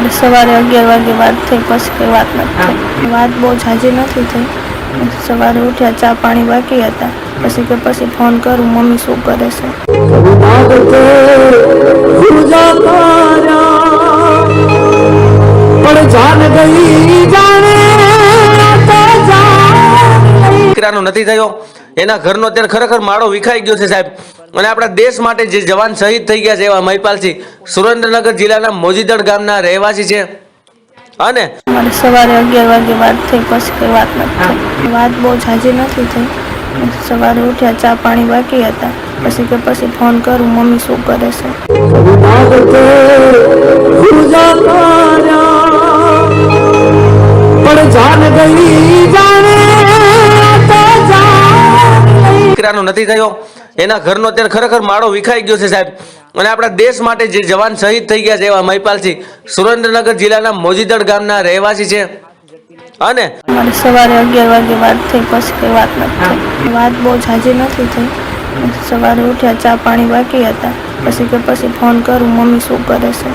મારે સવારે અગિયાર વાગે વાત થઈ પછી કંઈ વાત નથી થઈ. વાત બહુ ઝાઝી નથી થઈ. સવારે ઉઠ્યા ચા પાણી બાકી હતા. પછી કે પછી ફોન કરું મમ્મી શું કરે છે? દીકરાનો નથી થયો. એના ઘરનો અત્યારે ખરેખર માળો વિખાઈ ગયો છે સાહેબ. અને આપણા દેશ માટે જે જવાન શહીદ થઈ ગયા છે એવા મહિપાલસિંહ સુરેન્દ્રનગર જિલ્લાના મોજીદડ ગામના રહેવાસી છે. અને સવારે અગિયાર વાગે વાત થઈ પછી કઈ વાત નથી વાત બહુ ઝાઝી નથી થઈ. સવારે ઉઠ્યા ચા પાણી બાકી હતા. પછી કે પછી ફોન કરું મમ્મી શું કરે છે? દીકરાનો નથી થયો. એના ઘરનો અત્યારે ખરેખર માળો વિખાઈ ગયો છે સાહેબ. અને આપણા દેશ માટે જે જવાન શહીદ થઈ ગયા છે એવા મહિપાલસિંહ, સુરેન્દ્રનગર જિલ્લાના મોજીદડ ગામના રહેવાસી છે. અને સવારે અગિયાર વાગે વાત થઈ, પછી કઈ વાત નથી વાત બહુ ઝાઝી નથી થઈ. સવારે ઉઠ્યા, ચા પાણી બાકી હતા. પછી કે પછી ફોન કરું, મમ્મી શું કરે છે?